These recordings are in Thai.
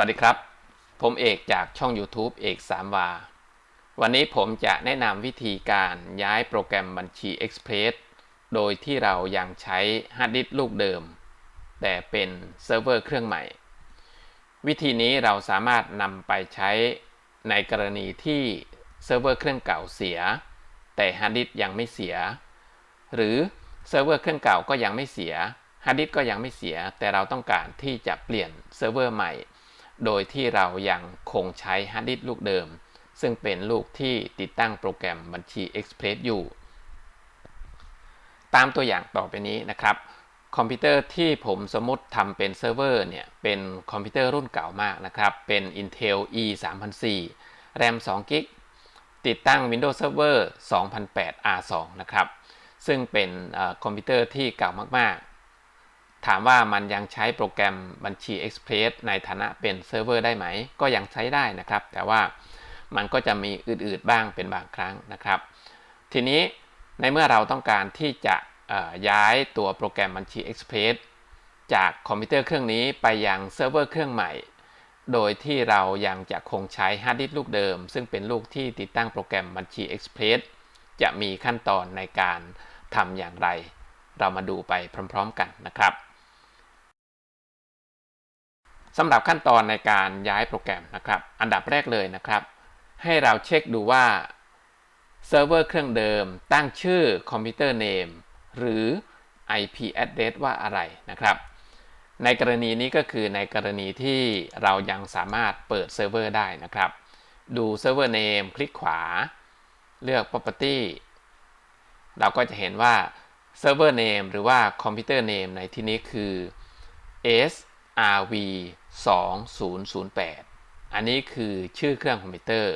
วัสดีครับ ผมเอกจากช่อง YouTube เอกสามวา วันนี้ผมจะแนะนำวิธีการย้ายโปรแกรมบัญชี Express โดยที่เรายังใช้ฮาร์ดดิสก์ลูกเดิม แต่เป็นเซิร์ฟเวอร์เครื่องใหม่ วิธีนี้เราสามารถนำไปใช้ในกรณีที่เซิร์ฟเวอร์เครื่องเก่าเสีย แต่ฮาร์ดดิสก์ยังไม่เสีย หรือเซิร์ฟเวอร์เครื่องเก่าก็ยังไม่เสียฮาร์ดดิสก์ก็ยังไม่เสีย แต่เราต้องการที่จะเปลี่ยนเซิร์ฟเวอร์ใหม่ โดยที่เรายังคงใช้ฮาร์ดดิสก์ลูกเดิม ซึ่งเป็นลูกที่ติดตั้งโปรแกรมบัญชี Express อยู่ ตามตัวอย่างต่อไปนี้นะครับ คอมพิวเตอร์ที่ผมสมมติทำเป็นเซิร์ฟเวอร์เนี่ย เป็นคอมพิวเตอร์รุ่นเก่ามากนะครับ เป็น Intel E 3 0 0 RAM 2 g b ติดตั้ง Windows Server 2008 R2 นะครับ ซึ่งเป็นคอมพิวเตอร์ที่เก่ามากๆ ถามว่ามันยังใช้โปรแกรมบัญชี Express ในฐานะเป็นเซิร์ฟเวอร์ได้ไหม ก็ยังใช้ได้นะครับ แต่ว่ามันก็จะมีอืดๆบ้างเป็นบางครั้งนะครับ ทีนี้ในเมื่อเราต้องการที่จะย้ายตัวโปรแกรมบัญชี Express จากคอมพิวเตอร์เครื่องนี้ไปยังเซิร์ฟเวอร์เครื่องใหม่ โดยที่เรายังจะคงใช้ฮาร์ดดิสก์ลูกเดิม ซึ่งเป็นลูกที่ติดตั้งโปรแกรมบัญชี Express จะมีขั้นตอนในการทำอย่างไร เรามาดูไปพร้อม ๆ กันนะครับ สำหรับขั้นตอนในการย้ายโปรแกรมนะครับ อันดับแรกเลยนะครับ ให้เราเช็คดูว่าเซิร์ฟเวอร์เครื่องเดิม ตั้งชื่อคอมพิวเตอร์เนมหรือ IP address ว่าอะไรนะครับ ในกรณีนี้ก็คือในกรณีที่เรายังสามารถเปิดเซิร์ฟเวอร์ได้นะครับ ดูเซิร์ฟเวอร์เนมคลิกขวา เลือก property เราก็จะเห็นว่าเซิร์ฟเวอร์เนมหรือว่าคอมพิวเตอร์เนมในที่นี้คือ srv 2008 อันนี้คือชื่อเครื่องคอมพิวเตอร์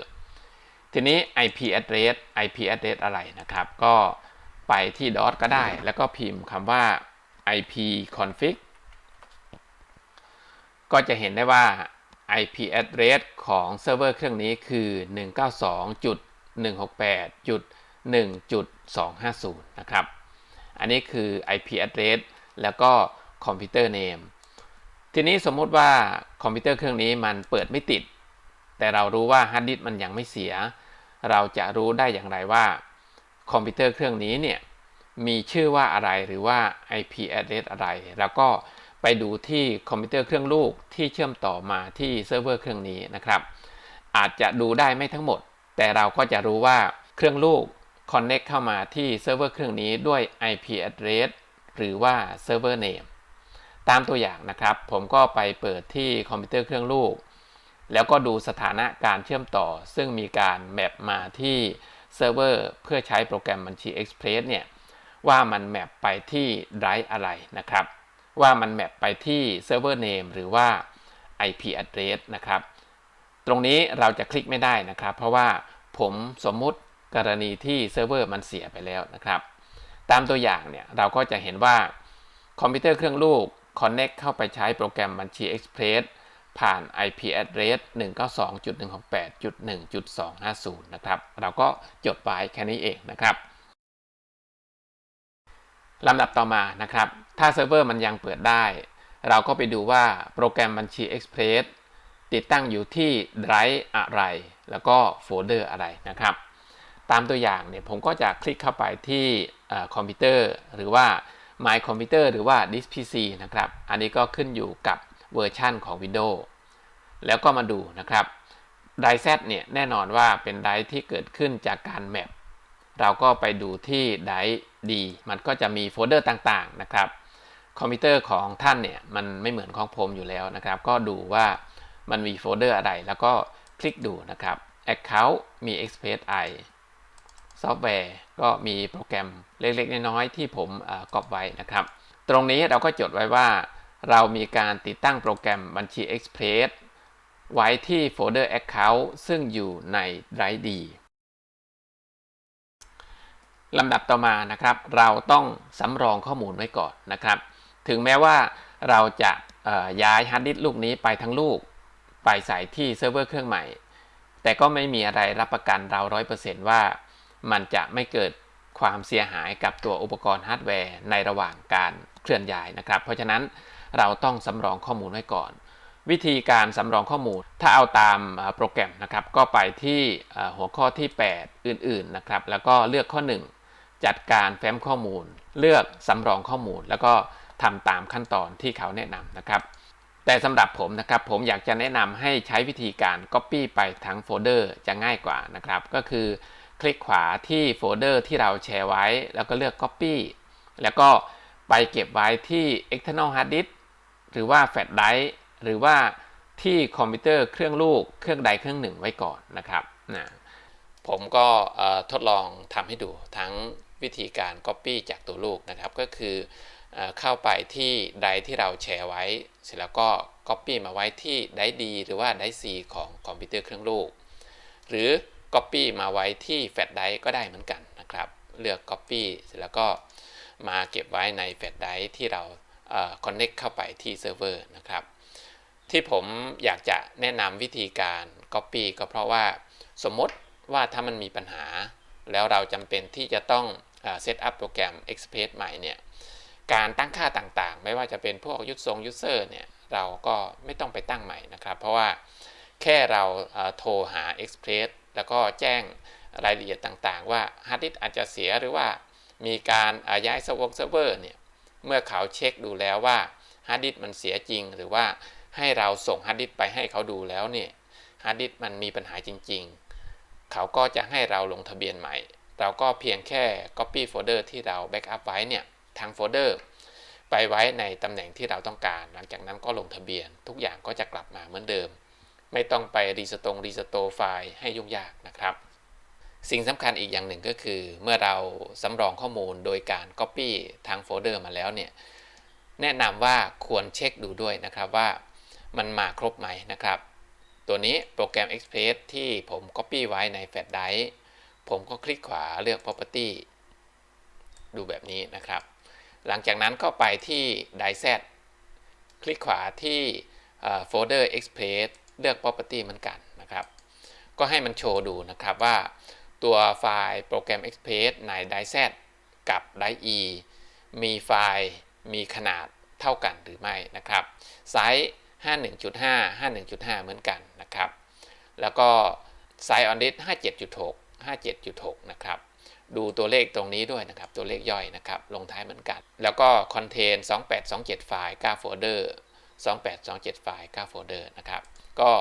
ทีนี้ IP address IP address อะไรนะครับ ก็ไปที่ dot ก็ได้ แล้วก็พิมพ์คำว่า IP config ก็จะเห็นได้ว่า IP address ของเซิร์ฟเวอร์เครื่องนี้คือ 192.168.1.250 นะครับ อันนี้คือ IP address แล้วก็คอ ทีนี้สมมติว่าคอมพิวเตอร์เครื่องนี้มันเปิดไม่ติด แต่เรารู้ว่าฮาร์ดดิสก์มันยังไม่เสีย เราจะรู้ได้อย่างไรว่า คอมพิวเตอร์เครื่องนี้เนี่ยมีชื่อว่าอะไรหรือว่า IP address อะไร แล้วก็ไปดูที่คอมพิวเตอร์เครื่องลูกที่เชื่อมต่อมาที่เซิร์ฟเวอร์เครื่องนี้นะครับ อาจจะดูได้ไม่ทั้งหมด แต่เราก็จะรู้ว่าเครื่องลูก connect เข้ามาที่เซิร์ฟเวอร์เครื่องนี้ด้วย IP address หรือว่า server name ตามตัวอย่างนะครับ ผมก็ไปเปิดที่คอมพิวเตอร์เครื่องลูก แล้วก็ดูสถานะการเชื่อมต่อ ซึ่งมีการแมปมาที่เซิร์ฟเวอร์เพื่อใช้โปรแกรมบัญชี Express เนี่ยว่ามันแมปไปที่ไดรฟ์อะไรนะครับ ว่ามันแมปไปที่เซิร์ฟเวอร์เนมหรือว่า IP address นะครับ ตรงนี้เราจะคลิกไม่ได้นะครับ เพราะว่าผมสมมุติกรณีที่เซิร์ฟเวอร์มันเสียไปแล้วนะครับ ตามตัวอย่างเนี่ยเราก็จะเห็นว่าคอมพิวเตอร์เครื่องลูก Connect เข้าไปใช้โปรแกรมบัญชี Express ผ่าน IP address 192.168.1.250 นะครับ เราก็จดไว้แค่นี้เองนะครับลำดับต่อมานะครับ ถ้าเซิร์ฟเวอร์มันยังเปิดได้ เราก็ไปดูว่าโปรแกรมบัญชี Express ติดตั้งอยู่ที่ไดรฟ์อะไร แล้วก็โฟลเดอร์อะไรนะครับ ตามตัวอย่างเนี่ยผมก็จะคลิกเข้าไปที่คอมพิวเตอร์ หรือว่า My Computer หรือว่า Disk PC นะครับ อันนี้ก็ขึ้นอยู่กับเวอร์ชันของ Windows แล้วก็มาดูนะครับไดร์ Z เนี่ยแน่นอนว่าเป็นไดร์ที่เกิดขึ้นจากการแมปเราก็ไปดูที่ไดร์ D มันก็จะมีโฟลเดอร์ต่างๆนะครับ คอมพิวเตอร์ของท่านเนี่ยมันไม่เหมือนของผมอยู่แล้วนะครับ ก็ดูว่ามันมีโฟลเดอร์อะไร แล้วก็คลิกดูนะครับ Account มี Express I ซอฟต์แวร์ ก็มีโปรแกรมเล็กๆ น้อยๆที่ผมกรอบไว้นะครับ ตรงนี้เราก็จดไว้ว่า เรามีการติดตั้งโปรแกรมบัญชี Express ไว้ที่โฟลเดอร์ Account ซึ่งอยู่ใน Drive D ลำดับต่อมานะครับ เราต้องสำรองข้อมูลไว้ก่อนนะครับ ถึงแม้ว่าเราจะย้ายฮาร์ดดิสก์ลูกนี้ไปทั้งลูก ไปใส่ที่เซิร์ฟเวอร์เครื่องใหม่ แต่ก็ไม่มีอะไรรับประกันเรา 100%ว่า มันจะไม่เกิดความเสียหายกับตัวอุปกรณ์ฮาร์ดแวร์ในระหว่างการเคลื่อนย้ายนะครับ เพราะฉะนั้นเราต้องสำรองข้อมูลไว้ก่อน วิธีการสำรองข้อมูลถ้าเอาตามโปรแกรมนะครับก็ไปที่หัวข้อที่ 8 อื่นๆนะครับแล้วก็เลือกข้อ 1 จัดการแฟ้มข้อมูล เลือกสำรองข้อมูล แล้วก็ทำตามขั้นตอนที่เขาแนะนำนะครับแต่สำหรับผมนะครับผมอยากจะแนะนำให้ใช้วิธีการ Copy ไปทั้งโฟลเดอร์จะง่ายกว่านะครับก็คือ คลิกขวาที่โฟลเดอร์ที่เราแชร์ไว้ แล้วก็เลือก Copy แล้วก็ไปเก็บไว้ที่ external hard disk หรือว่า flash drive หรือว่าที่คอมพิวเตอร์เครื่องลูกเครื่องใดเครื่องหนึ่งไว้ก่อนนะครับนะผมก็ทดลองทำให้ดูทั้งวิธีการ Copy จากตัวลูกนะครับ ก็คือเอ่อเข้าไปที่ไดร์ที่เราแชร์ไว้ เสร็จแล้วก็ Copy มาไว้ที่ไดร์ D หรือว่าไดร์ C ของคอมพิวเตอร์เครื่องลูก หรือ Copy มาไว้ที่แฟลชไดร์ก็ได้เหมือนกันนะครับ เลือก Copy เสร็จแล้วก็มาเก็บไว้ในแฟลชไดร์ที่เราเอ่อ connect เข้าไปที่เซิร์ฟเวอร์นะครับ ที่ผมอยากจะแนะนำวิธีการ Copy ก็เพราะว่าสมมติว่าถ้ามันมีปัญหา แล้วเราจำเป็นที่จะต้องเซตอัพโปรแกรม Express ใหม่เนี่ยการตั้งค่าต่างๆ ไม่ว่าจะเป็นพวกยุดทรงยูเซอร์เนี่ย เราก็ไม่ต้องไปตั้งใหม่นะครับ เพราะว่าแค่เราโทรหา Express แล้วก็แจ้งรายละเอียดต่างๆ ว่าฮาร์ดดิสก์อาจจะเสียหรือว่ามีการาย้ายเซิร์ฟเวอร์เเรเนี่ยเมื่อเขาเช็คดูแล้วว่าฮาร์ดดิสก์มันเสียจริง หรือว่าให้เราส่งฮาร์ดดิสก์ไปให้เขาดูแล้วเนี่ยฮาร์ดดิสก์มันมีปัญหาจริง ๆ เขาก็จะให้เราลงทะเบียนใหม่ เราก็เพียงแค่ Copy โฟลเดอร์ที่เราแบ็กอัพไว้เนี่ยทางโฟลเดอร์ไปไว้ในตำแหน่งที่เราต้องการ หลังจากนั้นก็ลงทะเบียน ทุกอย่างก็จะกลับมาเหมือนเดิม ไม่ต้องไปรีสตรงรีสโตไฟล์ให้ยุ่งยากนะครับ สิ่งสำคัญอีกอย่างหนึ่งก็คือ เมื่อเราสำรองข้อมูลโดยการ Copy ทางโฟลเดอร์มาแล้วเนี่ยแนะนำว่าควรเช็คดูด้วยนะครับว่ามันมาครบไหมนะครับ ตัวนี้โปรแกรม Express ที่ผม Copy ไว้ในแฟลชไดรฟ์ผมก็คลิกขวาเลือก Property ดูแบบนี้นะครับ หลังจากนั้นก็ไปที่ d i z คลิกขวาที่โฟลเดอร์ Express เลือก Property เหมือนกันนะครับ ก็ให้มันโชว์ดูนะครับว่าตัวไฟล์โปรแกรม Express ใน d i z กับ d i e มีไฟล์มีขนาดเท่ากันหรือไม่นะครับไซส์51.5 51.5 เหมือนกันนะครับ แล้วก็ไซส์ on disk 57.6 57.6 นะครับ ดูตัวเลขตรงนี้ด้วยนะครับ ตัวเลขย่อยนะครับ ลงท้ายเหมือนกัน แล้วก็ contain 2827 ไฟล์9โฟลเดอร์2827 ไฟล์9โฟลเดอร์นะครับ ก็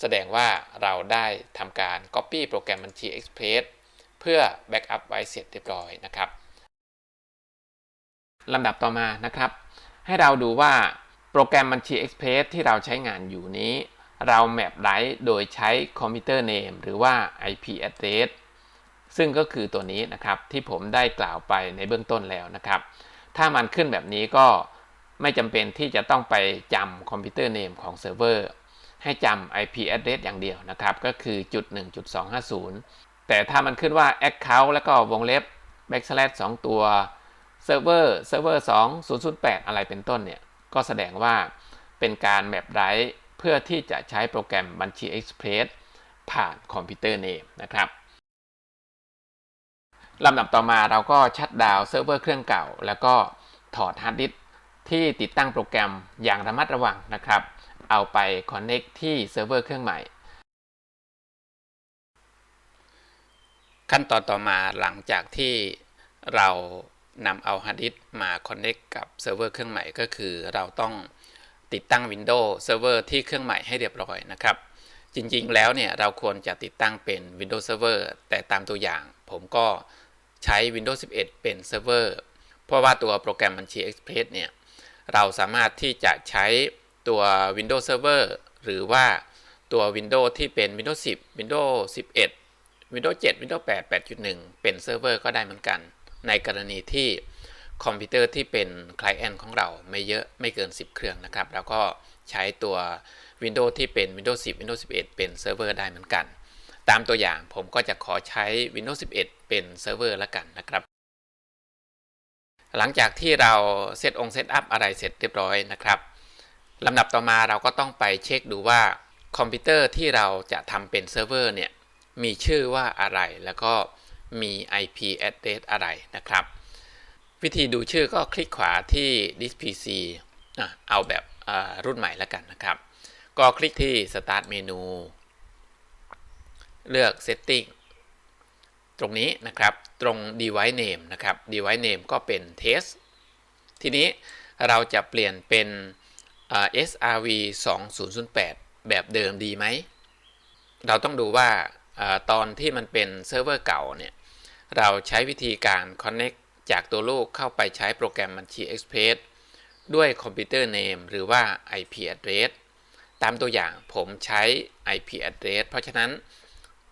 แสดงว่าเราได้ทำการ copy โปรแกรมบัญชี Express เพื่อ backup ไว้เสร็จเรียบร้อยนะครับลำดับต่อมานะครับ ให้เราดูว่าโปรแกรมบัญชี Express ที่เราใช้งานอยู่นี้ เราแมปไ i ท์โดยใช้คอมพิวเตอร์เนมหรือว่า IP address ซึ่งก็คือตัวนี้นะครับที่ผมได้กล่าวไปในเบื้องต้นแล้วนะครับ ถ้ามันขึ้นแบบนี้ก็ไม่จำเป็นที่จะต้องไปจำคอมพิวเตอร์เนมของเซิร์ฟเวอร์ ให้จำ IP address อย่างเดียวนะครับ ก็คือจุด1.250 แต่ถ้ามันขึ้นว่า Account แล้วก็วงเล็บ backslash 2 ตัวเซิร์ฟเวอร์เซิร์ฟเวอร์2008 อะไรเป็นต้นเนี่ย ก็แสดงว่าเป็นการแมปไรท์เพื่อที่จะใช้โปรแกรมบัญชี Express ผ่านคอมพิวเตอร์เนมนะครับลำดับต่อมาเราก็ชัดดาวน์เซิร์ฟเวอร์เครื่องเก่า แล้วก็ถอดฮาร์ดดิสก์ที่ติดตั้งโปรแกรมอย่างระมัดระวังนะครับ เอาไป Connect ที่เซิร์ฟเวอร์เครื่องใหม่ ขั้นตอนต่อมาหลังจากที่เรานำเอาฮาร์ดดิสก์มา Connect กับเซิร์ฟเวอร์เครื่องใหม่ก็คือเราต้องติดตั้ง Windows Server ที่เครื่องใหม่ให้เรียบร้อยนะครับ จริงๆแล้วเนี่ยเราควรจะติดตั้งเป็น Windows Server แต่ตามตัวอย่างผมก็ใช้ Windows 11 เป็นเซิร์ฟเวอร์เพราะว่าตัวโปรแกรมบัญชี Express เนี่ย เราสามารถที่จะใช้ ตัว Windows Server หรือว่าตัว Windows ที่เป็น Windows 10 Windows 11 Windows 7 Windows 8 8.1 เป็นเซิร์ฟเวอร์ก็ได้เหมือนกัน ในกรณีที่คอมพิวเตอร์ที่เป็นคลเอนต์ของเราไม่เยอะไม่เกิน 10 เครื่องนะครับ แล้วก็ใช้ตัว Windows ที่เป็น Windows 10 Windows 11 เป็นเซิร์ฟเวอร์ได้เหมือนกัน ตามตัวอย่างผมก็จะขอใช้ Windows 11 เป็นเซิร์ฟเวอร์ละกันนะครับ หลังจากที่เราเซตองเซตอัพอะไรเสร็จเรียบร้อยนะครับ ลำดับต่อมาเราก็ต้องไปเช็คดูว่าคอมพิวเตอร์ที่เราจะทำเป็นเซิร์ฟเวอร์เนี่ยมีชื่อว่าอะไรแล้วก็มี IP address อะไรนะครับ วิธีดูชื่อก็คลิกขวาที่ disk pc เอาแบบรุ่นใหม่แล้วกันนะครับ ก็คลิกที่ Start เมนูเลือก Setting ตรงนี้นะครับตรง Device Name นะครับ Device Name ก็เป็น Test ทีนี้เราจะเปลี่ยนเป็น SRV 2008 แบบเดิมดีไหม เราต้องดูว่าอตอนที่มันเป็นเซิร์ฟเวอร์เก่าเนี่ย เราใช้วิธีการ Connect จากตัวลูกเข้าไปใช้โปรแกรมบัญชี Express ด้วยคอมพิวเตอร์ Name หรือว่า IP address ตามตัวอย่างผมใช้ IP address เพราะฉะนั้น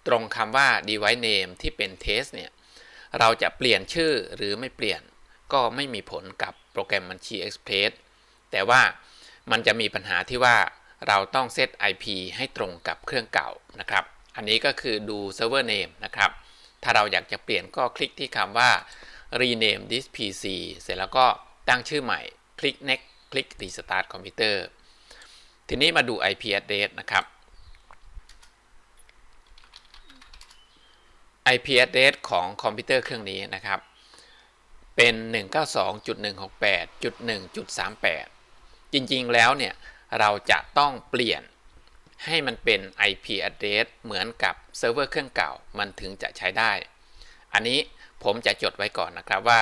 ตรงคำว่า device name ที่เป็น test เนี่ย เราจะเปลี่ยนชื่อหรือไม่เปลี่ยน ก็ไม่มีผลกับโปรแกรมบัญชี Express แต่ว่า มันจะมีปัญหาที่ว่าเราต้องเซต IP ให้ตรงกับเครื่องเก่านะครับ อันนี้ก็คือดู server name นะครับ ถ้าเราอยากจะเปลี่ยนก็คลิกที่คำว่า rename this PC เสร็จแล้วก็ตั้งชื่อใหม่ คลิก next คลิก restart computer ทีนี้มาดู IP address นะครับ IP address ของคอมพิวเตอร์เครื่องนี้นะครับ เป็น 192.168.1.38 จริงๆแล้วเนี่ยเราจะต้องเปลี่ยนให้มันเป็น IP address เหมือนกับเซิร์ฟเวอร์เครื่องเก่ามันถึงจะใช้ได้ อันนี้ผมจะจดไว้ก่อนนะครับว่า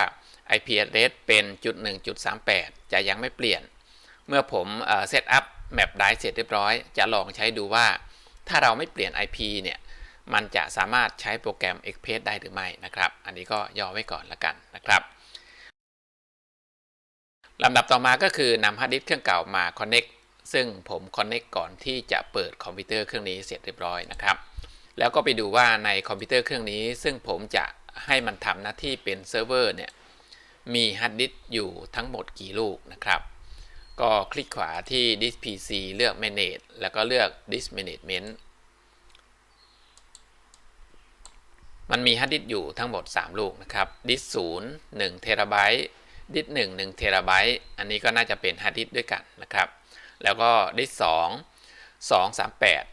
IP address เป็นจุด1.38 จะยังไม่เปลี่ยน เมื่อผมเซตอัพแมปได้เสร็จเรียบร้อย จะลองใช้ดูว่า ถ้าเราไม่เปลี่ยน IP เนี่ย มันจะสามารถใช้โปรแกรม Express ได้หรือไม่นะครับ อันนี้ก็ย่อไว้ก่อนละกันนะครับ ลำดับต่อมาก็คือนำฮาร์ดดิสก์เครื่องเก่ามา Connect ซึ่งผม Connect ก่อนที่จะเปิดคอมพิวเตอร์เครื่องนี้เสร็จเรียบร้อยนะครับ แล้วก็ไปดูว่าในคอมพิวเตอร์เครื่องนี้ ซึ่งผมจะให้มันทำหน้าที่เป็นเซิร์ฟเวอร์เนี่ยมีฮาร์ดดิสก์อยู่ทั้งหมดกี่ลูกนะครับ ก็คลิกขวาที่ Disk PC เลือก Manage แล้วก็เลือก Disk Management มันมีฮาร์ดดิสก์อยู่ทั้งหมด 3 ลูกนะครับ ดิสศูนย์หนึ่งเทราไบต์ ดิสหนึ่งหนึ่งเทราไบต์อันนี้ก็น่าจะเป็นฮาร์ดดิสด้วยกันนะครับ แล้วก็ดิสสองสองสามแปด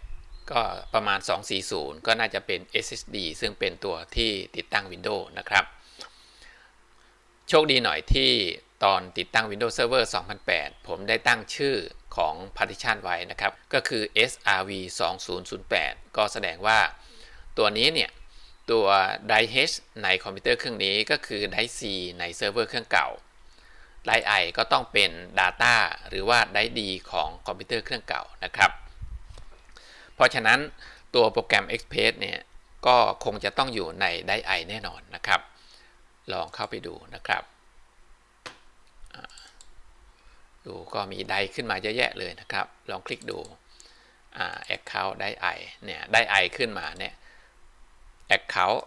ก็ประมาณ 240 ก็น่าจะเป็น SSD ซึ่งเป็นตัวที่ติดตั้ง Windows นะครับ โชคดีหน่อยที่ตอนติดตั้ง Windows Server 2008 ผมได้ตั้งชื่อของ partition ไว้นะครับ ก็คือ SRV 2008 ก็แสดงว่าตัวนี้เนี่ย ตัว drive H ในคอมพิวเตอร์เครื่องนี้ก็คือ drive C ในเซิร์ฟเวอร์เครื่องเก่า drive I ก็ต้องเป็น Data หรือว่า drive D ของคอมพิวเตอร์เครื่องเก่านะครับ เพราะฉะนั้นตัวโปรแกรม Express เนี่ยก็คงจะต้องอยู่ใน drive I แน่นอนนะครับ ลองเข้าไปดูนะครับดูก็มีไดขึ้นมาเยอะแยะเลยนะครับ ลองคลิกดูอ่า account ได้ i เนี่ยได้ i ขึ้นมาเนี่ย account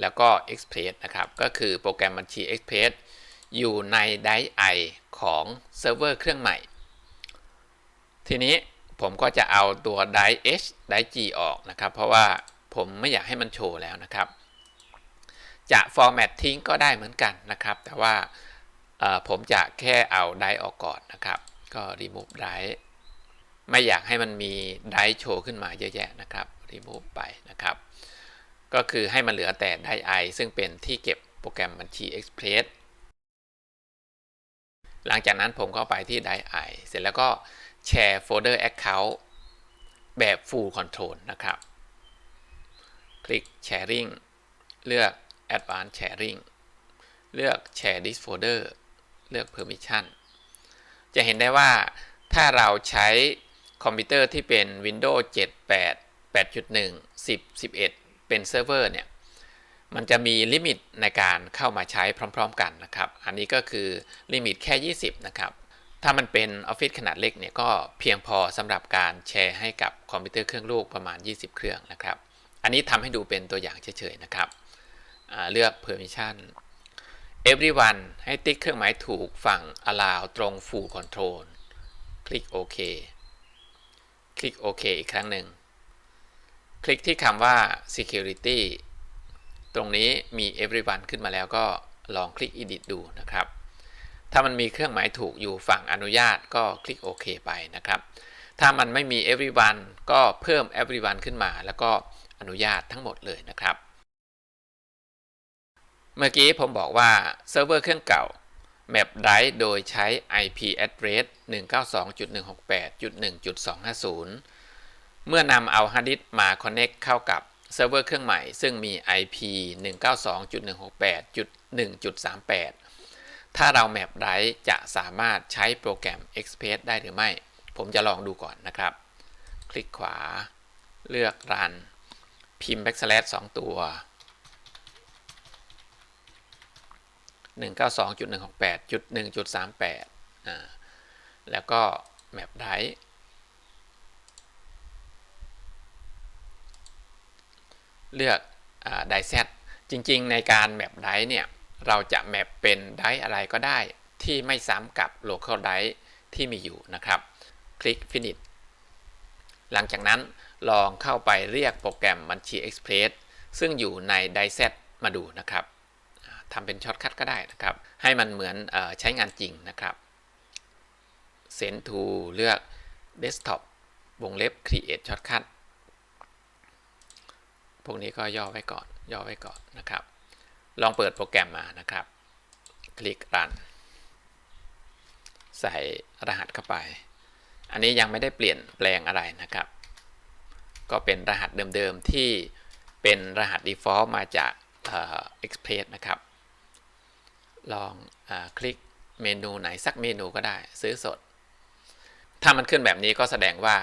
แล้วก็ express นะครับ ก็คือโปรแกรมบัญชี express อยู่ในได i ของเซิร์ฟเวอร์เครื่องใหม่ ทีนี้ผมก็จะเอาตัวได h ได g ออกนะครับ เพราะว่าผมไม่อยากให้มันโชว์แล้วนะครับ จะ format ทิ้งก็ได้เหมือนกันนะครับ แต่ว่าผมจะแค่เอาไดออกก่อนนะครับ ก็ remove ไดไม่อยากให้มันมีไดโชว์ขึ้นมาเยอะแยะนะครับ remove ไปนะครับ ก็คือให้มันเหลือแต่ไดไอซึ่งเป็นที่เก็บโปรแกรมบัญชี Express หลังจากนั้นผมก็ไปที่ไดไอเสร็จแล้วก็แชร์โฟลเดอร์ Account แบบ Full Control นะครับ คลิก Sharing เลือก Advanced Sharing เลือก Share this folder เลือก Permission จะเห็นได้ว่าถ้าเราใช้คอมพิวเตอร์ที่เป็น Windows 7 8 8.1 10 11 เป็นเซิร์ฟเวอร์เนี่ยมันจะมีลิมิตในการเข้ามาใช้พร้อม ๆ กันนะครับ อันนี้ก็คือลิมิตแค่ 20 นะครับ ถ้ามันเป็นออฟฟิศขนาดเล็กเนี่ยก็เพียงพอสำหรับการแชร์ให้กับคอมพิวเตอร์เครื่องลูกประมาณ 20 เครื่องนะครับ อันนี้ทำให้ดูเป็นตัวอย่างเฉยๆนะครับ เลือก permission everyone ให้ติ๊กเครื่องหมายถูกฝั่ง allow ตรง full control คลิกโอเคคลิกโอเคอีกครั้งหนึ่ง คลิกที่คำว่า security ตรงนี้มี everyone ขึ้นมาแล้วก็ลองคลิก edit ดูนะครับ ถ้ามันมีเครื่องหมายถูกอยู่ฝั่งอนุญาตก็คลิกโอเคไปนะครับ ถ้ามันไม่มี everyone ก็เพิ่ม everyone ขึ้นมา แล้วก็อนุญาตทั้งหมดเลยนะครับ เมื่อกี้ผมบอกว่าเซิร์ฟเวอร์เครื่องเก่า map drive โดยใช้ IP address 192.168.1.250 เมื่อนำเอาฮาร์ดดิสก์มา connect เข้ากับเซิร์ฟเวอร์เครื่องใหม่ ซึ่งมี IP 192.168.1.38 ถ้าเรา map drive จะสามารถใช้โปรแกรม Express ได้หรือไม่ ผมจะลองดูก่อนนะครับ คลิกขวา เลือก Run พิมพ์ backslash 2 ตัว 192.168.1.38อ่าแล้วก็ map drive เลือกไดเซตจริงๆ ในการแมปไดเนี่ยเราจะแมปเป็นไดอะไรก็ได้ ที่ไม่ซ้ำกับ local ไดที่มีอยู่นะครับ คลิก finish หลังจากนั้นลองเข้าไปเรียกโปรแกรมบัญชี Express ซึ่งอยู่ใน d i s e t มาดูนะครับทำเป็นช็อตคัทก็ได้นะครับ ให้มันเหมือนอใช้งานจริงนะครับ Send to เลือก Desktop วงเล็บ Create Shortcut พวกนี้ก็ย่อไว้ก่อน ย่อไว้ก่อนนะครับ ลองเปิดโปรแกรมมานะครับ คลิก Run ใส่รหัสเข้าไป อันนี้ยังไม่ได้เปลี่ยนแปลงอะไรนะครับ ก็เป็นรหัสเดิมๆที่เป็นรหัส default มาจาก Express นะครับ ลองอคลิกเมนูไหนสักเมนูก็ได้ซื้อสด ถ้ามันขึ้นแบบนี้ก็แสดงว่า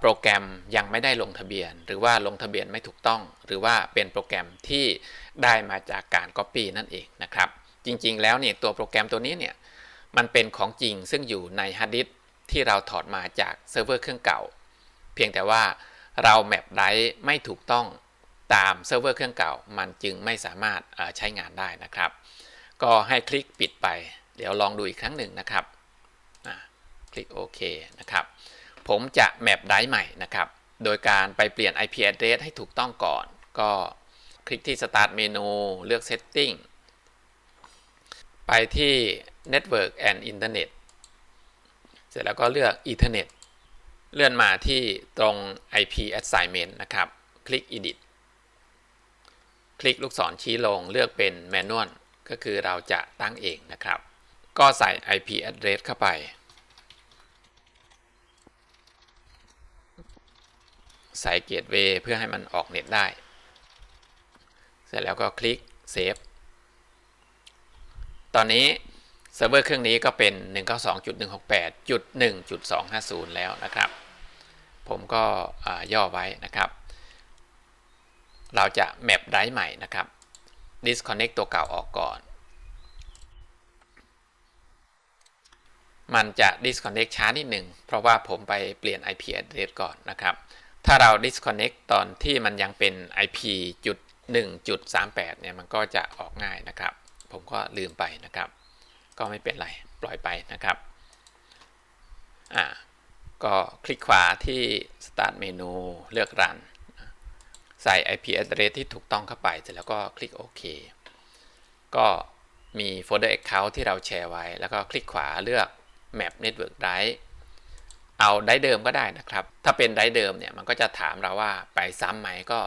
โปรแกรมยังไม่ได้ลงทะเบียน หรือว่าลงทะเบียนไม่ถูกต้อง หรือว่าเป็นโปรแกรมที่ได้มาจากการ Copy นั่นเองนะครับ จริงๆ แล้วเนี่ยตัวโปรแกรมตัวนี้เนี่ยมันเป็นของจริงซึ่งอยู่ในฮาร์ดดิสที่เราถอดมาจากเซิร์ฟเวอร์เครื่องเก่า เพียงแต่ว่าเราแมปไดไม่ถูกต้องตามเซิร์ฟเวอร์เครื่องเก่า มันจึงไม่สามารถใช้งานได้นะครับ ก็ให้คลิกปิดไป เดี๋ยวลองดูอีกครั้งหนึ่งนะครับคลิกโอเคนะครับ ผมจะแมปได้ใหม่นะครับ โดยการไปเปลี่ยน IP address ให้ถูกต้องก่อน ก็คลิกที่ Start เมนูเลือก Setting ไปที่ Network and Internet เสร็จแล้วก็เลือก Ethernet เลื่อนมาที่ตรง IP assignment นะครับ คลิก Edit คลิกลูกศรชี้ลงเลือกเป็น Manual ก็คือเราจะตั้งเองนะครับ ก็ใส่ IP address เข้าไป ใส่เกตเวย์เพื่อให้มันออกเน็ตได้ เสร็จแล้วก็คลิกเซฟตอนนี้เซิร์ฟเวอร์เครื่องนี้ก็เป็น 192.168.1.250 แล้วนะครับ ผมก็ย่อไว้นะครับ เราจะแมปไดร์ใหม่นะครับ disconnect ตัวเก่าออกก่อนมันจะ disconnect ช้านิดหนึ่ง เพราะว่าผมไปเปลี่ยน IP address ก่อนนะครับ ถ้าเรา disconnect ตอนที่มันยังเป็น IP จุด1.38 เนี่ย มันก็จะออกง่ายนะครับ ผมก็ลืมไปนะครับ ก็ไม่เป็นไร ปล่อยไปนะครับ อ่า ก็คลิกขวาที่ start เมนูเลือก run ใส่ IP address ที่ถูกต้องเข้าไป เสร็จแล้วก็คลิกโอเค ก็มีโฟลเดอร์ account ที่เราแชร์ไว้ แล้วก็คลิกขวาเลือก map network drive เอาได้เดิมก็ได้นะครับ ถ้าเป็นได้เดิมเนี่ยมันก็จะถามเราว่าไปซ้ำไหมก็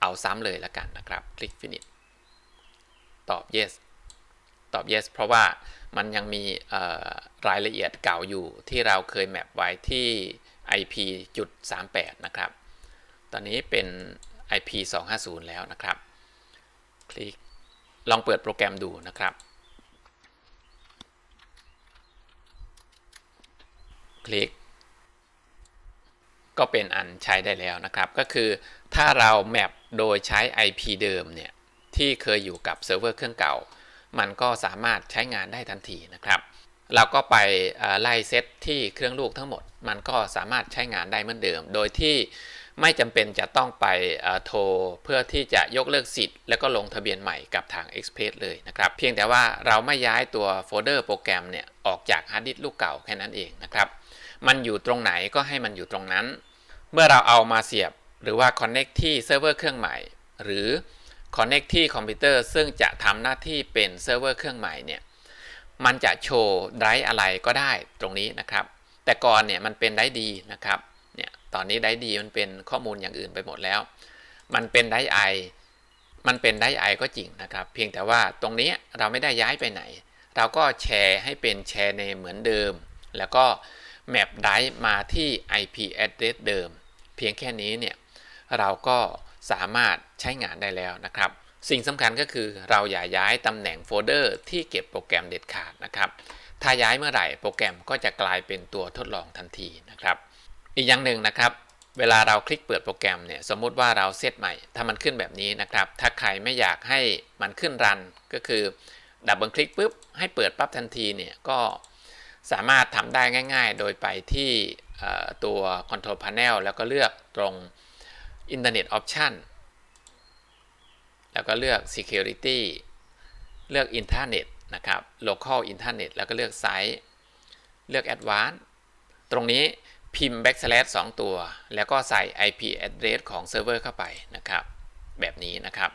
เอาซ้ำเลยละกันนะครับ คลิก finish ตอบ yes ตอบ yes เพราะว่ามันยังมีรายละเอียดเก่าอยู่ที่เราเคยแมปไว้ที่ IP จุด38 นะครับ ตอนนี้เป็น IP 250 แล้วนะครับ คลิกลองเปิดโปรแกรมดูนะครับ คลิก ก็เป็นอันใช้ได้แล้วนะครับ ก็คือถ้าเราแมปโดยใช้ IP เดิมเนี่ยที่เคยอยู่กับเซิร์ฟเวอร์เครื่องเก่า มันก็สามารถใช้งานได้ทันทีนะครับ เราก็ไปไล่เซตที่เครื่องลูกทั้งหมด มันก็สามารถใช้งานได้เหมือนเดิม โดยที่ไม่จำเป็นจะต้องไปโทรเพื่อที่จะยกเลิกสิทธิ์ แล้วก็ลงทะเบียนใหม่กับทาง Express เลยนะครับ เพียงแต่ว่าเราไม่ย้ายตัวโฟลเดอร์โปรแกรมเนี่ยออกจากฮาร์ดดิสก์ลูกเก่าแค่นั้นเองนะครับ มันอยู่ตรงไหนก็ให้มันอยู่ตรงนั้น เมื่อเราเอามาเสียบหรือว่า Connect ที่เซิร์ฟเวอร์เครื่องใหม่ หรือ Connect ที่คอมพิวเตอร์ซึ่งจะทำหน้าที่เป็นเซิร์ฟเวอร์เครื่องใหม่เนี่ยมันจะโชว์ไดร์อะไรก็ได้ตรงนี้นะครับ แต่ก่อนเนี่ยมันเป็นไดร์ดีนะครับเนี่ยตอนนี้ไดร์ดีมันเป็นข้อมูลอย่างอื่นไปหมดแล้ว มันเป็นไดร์ไอมันเป็นไดร์ไอก็จริงนะครับ เพียงแต่ว่าตรงนี้เราไม่ได้ย้ายไปไหน เราก็แชร์ให้เป็นแชร์ในเหมือนเดิม แล้วก็ แมปไดร์มาที่ IP address เดิม เพียงแค่นี้เนี่ยเราก็สามารถใช้งานได้แล้วนะครับ สิ่งสำคัญก็คือเราอย่าย้ายตำแหน่งโฟลเดอร์ที่เก็บโปรแกรมเด็ดขาดนะครับ ถ้าย้ายเมื่อไหร่โปรแกรมก็จะกลายเป็นตัวทดลองทันทีนะครับ อีกอย่างหนึ่งนะครับ เวลาเราคลิกเปิดโปรแกรมเนี่ยสมมติว่าเราเซตใหม่ ถ้ามันขึ้นแบบนี้นะครับ ถ้าใครไม่อยากให้มันขึ้นรันก็คือดับเบิลคลิกปุ๊บให้เปิดปั๊บทันทีเนี่ยก็ สามารถทำได้ง่าย ๆ โดยไปที่ตัว Control Panel แล้วก็เลือกตรง Internet Option แล้วก็เลือก Security เลือก Internet นะครับ Local Internet แล้วก็เลือก Site เลือก Advanced ตรงนี้พิมพ์ backslash 2 ตัว แล้วก็ใส่ IP address ของเซิร์ฟเวอร์เข้าไปนะครับ แบบนี้นะครับ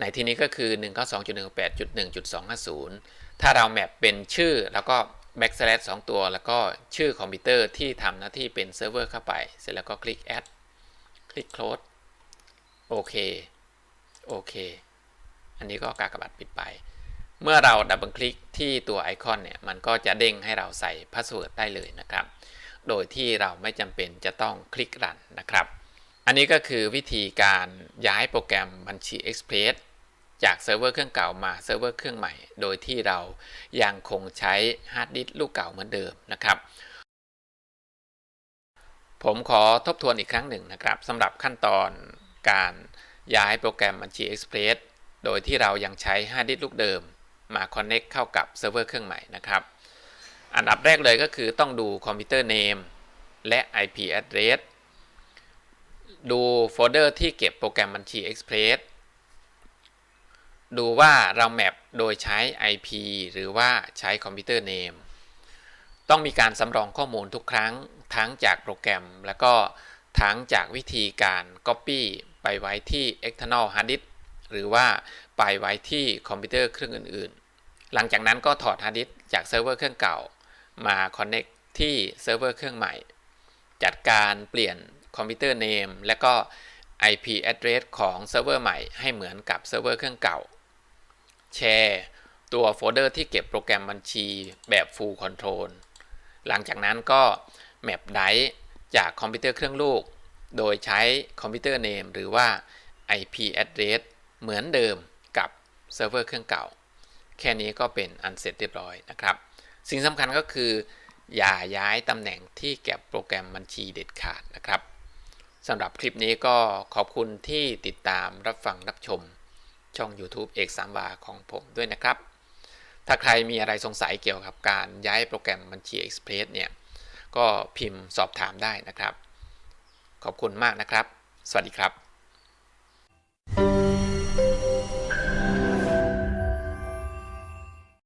ในที่นี้ก็คือ 192.168.1.250 ถ้าเราแมปเป็นชื่อแล้วก็ backslash 2 ตัว แล้วก็ชื่อคอมพิวเตอร์ที่ทำหน้าที่เป็นเซิร์ฟเวอร์เข้าไป เสร็จแล้วก็คลิก add คลิก close โอเค โอเค อันนี้ก็กากบาทปิดไป เมื่อเราดับเบิลคลิกที่ตัวไอคอนเนี่ย มันก็จะเด้งให้เราใส่พาสเวิร์ดได้เลยนะครับ โดยที่เราไม่จำเป็นจะต้องคลิกรันนะครับ อันนี้ก็คือวิธีการย้ายโปรแกรมบัญชี Express จากเซิร์ฟเวอร์เครื่องเก่ามาเซิร์ฟเวอร์เครื่องใหม่ โดยที่เรายังคงใช้ฮาร์ดดิสก์ลูกเก่าเหมือนเดิมนะครับผมขอทบทวนอีกครั้งหนึ่งนะครับสำหรับขั้นตอนการย้ายโปรแกรมบัญชี Express โดยที่เรายังใช้ฮาร์ดดิสก์ลูกเดิมมา Connect เข้ากับเซิร์ฟเวอร์เครื่องใหม่นะครับ อันดับแรกเลยก็คือต้องดูคอมพิวเตอร์เนมและ IP address ดูโฟลเดอร์ที่เก็บโปรแกรมบัญชี Express ดูว่าเราแมปโดยใช้ IP หรือว่าใช้คอมพิวเตอร์เนมต้องมีการสำรองข้อมูลทุกครั้งทั้งจากโปรแกรม แล้วก็ทั้งจากวิธีการ Copy ไปไว้ที่ external hard disk หรือว่าไปไว้ที่คอมพิวเตอร์เครื่องอื่นๆ หลังจากนั้นก็ถอดฮาร์ดดิสก์จากเซิร์ฟเวอร์เครื่องเก่ามา Connect ที่เซิร์ฟเวอร์เครื่องใหม่ จัดการเปลี่ยนคอมพิวเตอร์เนมและก็ IP address ของเซิร์ฟเวอร์ใหม่ให้เหมือนกับเซิร์ฟเวอร์เครื่องเก่า แชร์ตัวโฟลเดอร์ที่เก็บโปรแกรมบัญชีแบบ Full Control หลังจากนั้นก็แมปไดจากคอมพิวเตอร์เครื่องลูก โดยใช้คอมพิวเตอร์เนมหรือว่า IP address เหมือนเดิมกับเซิร์ฟเวอร์เครื่องเก่า แค่นี้ก็เป็นอันเสร็จเรียบร้อยนะครับ สิ่งสำคัญก็คือ อย่าย้ายตำแหน่งที่เก็บโปรแกรมบัญชีเด็ดขาดนะครับสำหรับคลิปนี้ก็ขอบคุณที่ติดตามรับฟังรับชม ช่อง YouTube เอกสามวาของผมด้วยนะครับ ถ้าใครมีอะไรสงสัยเกี่ยวกับการย้ายโปรแกรมบัญชี Express เนี่ย ก็พิมพ์สอบถามได้นะครับ ขอบคุณมากนะครับ สวัสดีครับ